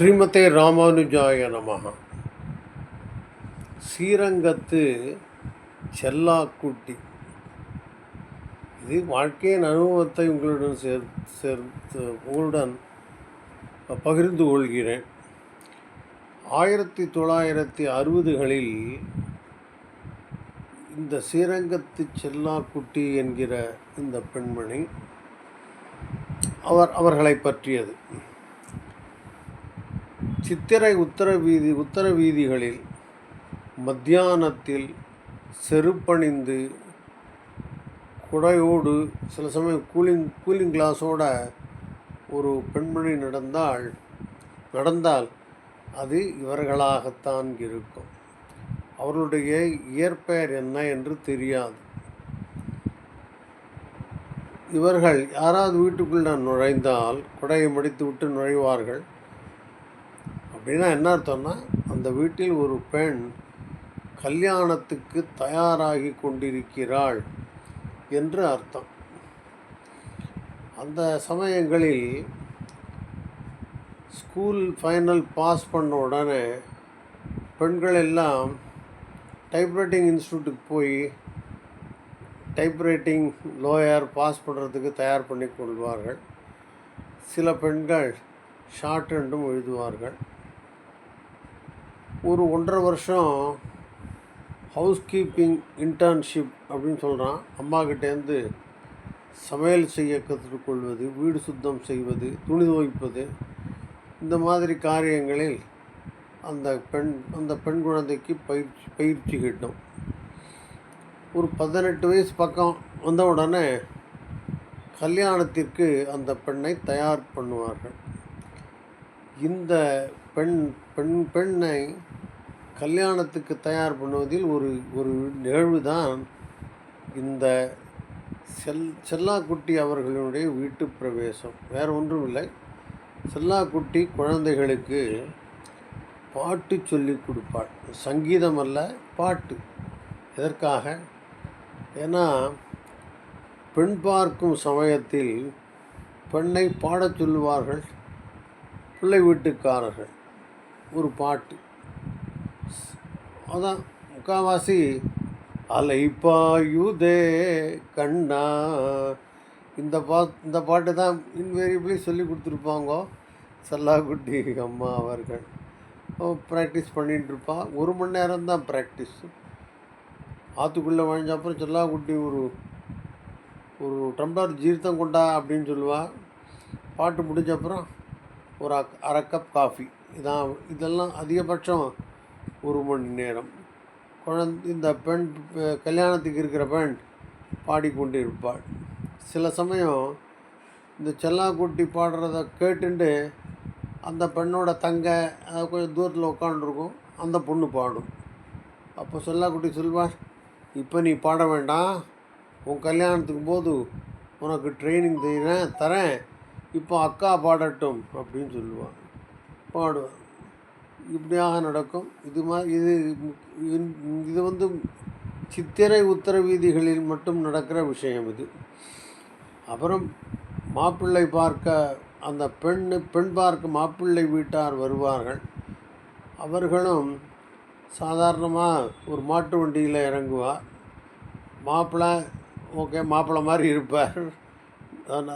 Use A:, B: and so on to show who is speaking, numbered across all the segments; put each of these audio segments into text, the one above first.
A: ஸ்ரீமதே ராமானுஜாய நமக ஸ்ரீரங்கத்து செல்லாக்குட்டி. இது வாழ்க்கையின் அனுபவத்தை உங்களுடன் சேர் சேர்த்து உங்களுடன் பகிர்ந்து கொள்கிறேன். ஆயிரத்தி தொள்ளாயிரத்தி அறுபதுகளில் இந்த ஸ்ரீரங்கத்து செல்லாக்குட்டி என்கிற இந்த பெண்மணி அவர் அவர்களை பற்றியது. சித்திரை உத்தர வீதி உத்தர வீதிகளில் மத்தியானத்தில் செருப்பணிந்து குடையோடு சில சமயம் கூலிங் கூலிங் கிளாஸோட ஒரு பெண்மணி நடந்தால் நடந்தால் அது இவர்களாகத்தான் இருக்கும். அவர்களுடைய இயற்பெயர் என்ன என்று தெரியாது. இவர்கள் யாராவது வீட்டுக்குள்ள நுழைந்தால் குடையை மடித்து விட்டு நுழைவார்கள். அப்படின்னா என்ன அர்த்தம்னா அந்த வீட்டில் ஒரு பெண் கல்யாணத்துக்கு தயாராகி கொண்டிருக்கிறாள் என்று அர்த்தம். அந்த சமயங்களில் ஸ்கூல் ஃபைனல் பாஸ் பண்ண உடனே பெண்கள் எல்லாம் டைப்ரைட்டிங் இன்ஸ்டியூட்டுக்கு போய் டைப்ரைட்டிங் லோயர் பாஸ் பண்ணுறதுக்கு தயார் பண்ணி கொள்வார்கள். சில பெண்கள் ஷார்ட் ஹேண்டும் எழுதுவார்கள். ஒரு ஒன்றரை வருஷம் ஹவுஸ் கீப்பிங் இன்டர்ன்ஷிப் அப்படின்னு சொல்கிறான் அம்மாக்கிட்டேருந்து சமையல் செய்ய கற்றுக்கொள்வது வீடு சுத்தம் செய்வது துணி துவைப்பது இந்த மாதிரி காரியங்களில் அந்த பெண் அந்த பெண் குழந்தைக்கு பயிற்சி பயிற்சி கிட்டும். ஒரு பதினெட்டு வயசு பக்கம் வந்த உடனே கல்யாணத்திற்கு அந்த பெண்ணை தயார் பண்ணுவார்கள். இந்த பெண் பெண் பெண்ணை கல்யாணத்துக்கு தயார் பண்ணுவதில் ஒரு ஒரு நிகழ்வு தான் இந்த செல் செல்லாக்குட்டி அவர்களுடைய வீட்டு பிரவேசம். வேறு ஒன்றும் இல்லை. செல்லாக்குட்டி குழந்தைகளுக்கு பாட்டு சொல்லி கொடுப்பாள். சங்கீதம் அல்ல பாட்டு. எதற்காக? ஏன்னா பெண் பார்க்கும் சமயத்தில் பெண்ணை பாடச் சொல்லுவார்கள் பிள்ளை வீட்டுக்காரர்கள். ஒரு பாட்டு. அதான் முக்காவாசி அலைப்பாயுதே கண்ணா. இந்த பா இந்த பாட்டு தான் இன்வேரியபிளி சொல்லி கொடுத்துருப்பாங்க. சல்லாக்குட்டி அம்மா அவர்கள். ப்ராக்டிஸ் பண்ணிகிட்டு ஒரு மணி நேரம் தான் ப்ராக்டிஸ் ஆற்றுக்குள்ளே வாழ்ந்த அப்புறம் செல்லாக்குட்டி ஒரு ஒரு டம்ளர் ஜீர்த்தம் கொண்டா அப்படின்னு சொல்லுவாள் பாட்டு முடிஞ்ச அப்புறம் ஒரு அக் அரை கப் காஃபி இதான் இதெல்லாம் அதிகபட்சம் ஒரு மணி நேரம். குழந்தை இந்த பெண் கல்யாணத்துக்கு இருக்கிற பெண் பாடிக்கொண்டு இருப்பாள். சில சமயம் இந்த செல்லாக்குட்டி பாடுறத கேட்டுண்டு அந்த பெண்ணோட தங்க அது கொஞ்சம் தூரத்தில் உட்காந்துருக்கும் அந்த பொண்ணு பாடும். அப்போ செல்லாக்குட்டி சொல்வார் இப்போ நீ பாட வேண்டாம். உன் கல்யாணத்துக்கு போது உனக்கு ட்ரைனிங் தரேன் தரேன். இப்போ அக்கா பாடட்டும் அப்படின்னு சொல்லுவான் பாடுவான் இப்படியாக நடக்கும். இது மாதிரி இது இது வந்து சித்திரை உத்தர வீதிகளில் மட்டும் நடக்கிற விஷயம் இது. அப்புறம் மாப்பிள்ளை பார்க்க அந்த பெண் பெண் பார்க்க மாப்பிள்ளை வீட்டார் வருவார்கள். அவர்களும் சாதாரணமாக ஒரு மாட்டு வண்டியில் இறங்குவார் மாப்பிள்ளை ஓகே மாப்பிள்ளை மாதிரி இருப்பார்.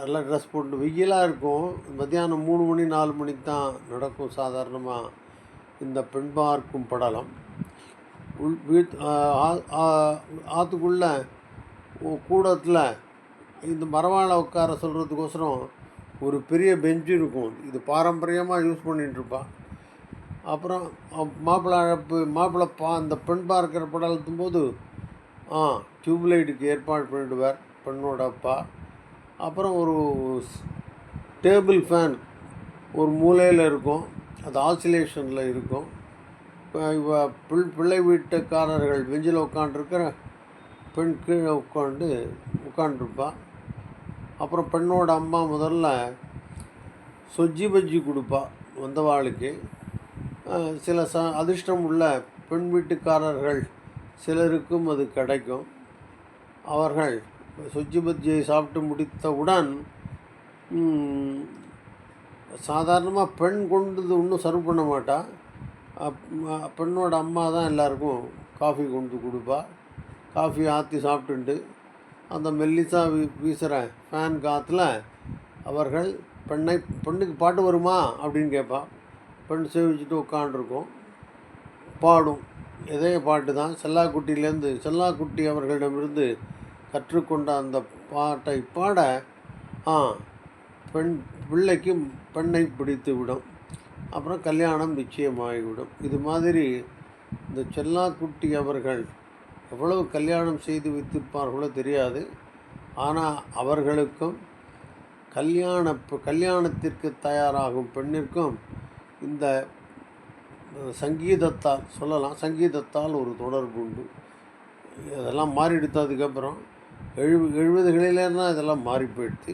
A: நல்லா ட்ரெஸ் போட்டு வெயிலாக இருக்கும். மத்தியானம் மூணு மணி நாலு மணிக்கு தான் நடக்கும் சாதாரணமாக இந்த பெண் பார்க்கும் படலம். உள் வீட் ஆற்றுக்குள்ளே கூடத்தில் இந்த மரவாழை உட்கார சொல்கிறதுக்கோசரம் ஒரு பெரிய பெஞ்சு இருக்கும். இது பாரம்பரியமாக யூஸ் பண்ணிட்டுருப்பான் அப்புறம் மாப்பிள்ளை அழைப்பு மாப்பிள்ளை பா அந்த பெண் பார்க்கிற படலத்தும் போது ஆ டியூப்லைட்டுக்கு ஏற்பாடு பண்ணிடுவார் பெண்ணோட அப்பா. அப்புறம் ஒரு டேபிள் ஃபேன் ஒரு மூலையில் இருக்கும். அது ஆசிலேஷனில் இருக்கும். இப்போ பிள் பிள்ளை வீட்டுக்காரர்கள் பெஞ்சில் உட்காண்டிருக்கிற பெண் கீழே உட்காந்து உட்காண்டிருப்பாள் அப்புறம் பெண்ணோட அம்மா முதல்ல சொஜ்ஜி பஜ்ஜி கொடுப்பா வந்தவாளுக்கு. சில ச அதிர்ஷ்டம் உள்ள பெண் வீட்டுக்காரர்கள் சிலருக்கும் அது கிடைக்கும். அவர்கள் சொஜ்ஜி பஜ்ஜியை சாப்பிட்டு முடித்தவுடன் சாதாரணமாக பெண் கொண்டு ஒன்றும் சர்வ் பண்ண மாட்டா. பெண்ணோட அம்மா தான் எல்லாருக்கும் காஃபி கொண்டு கொடுப்பா. காஃபி ஆற்றி சாப்பிட்டுண்டு. அந்த மெல்லிசா வீ வீசுகிற ஃபேன் காற்றுல அவர்கள் பெண்ணை பெண்ணுக்கு பாட்டு வருமா? அப்படின்னு கேட்பா பெண் சேவிச்சுட்டு உட்காண்டிருக்கும் பாடும். இதே பாட்டு தான். செல்லாக்குட்டியிலேருந்து செல்லாக்குட்டி அவர்களிடமிருந்து கற்றுக்கொண்ட அந்த பாட்டை பாட ஆ பெண் பிள்ளைக்கு பெண்ணை பிடித்து விடும். அப்புறம் கல்யாணம் நிச்சயமாகிவிடும். இது மாதிரி இந்த செல்லாக்குட்டி அவர்கள் எவ்வளவு கல்யாணம் செய்து வைத்திருப்பார்களோ தெரியாது. ஆனால் அவர்களுக்கும் கல்யாண கல்யாணத்திற்கு தயாராகும் பெண்ணிற்கும் இந்த சங்கீதத்தால் சொல்லலாம். சங்கீதத்தால் ஒரு தொடர்பு உண்டு. இதெல்லாம் மாறிடுத்து அதுக்கப்புறம் எழு எழுபதுகளிலேருந்தான் இதெல்லாம் மாறி போயிடுச்சு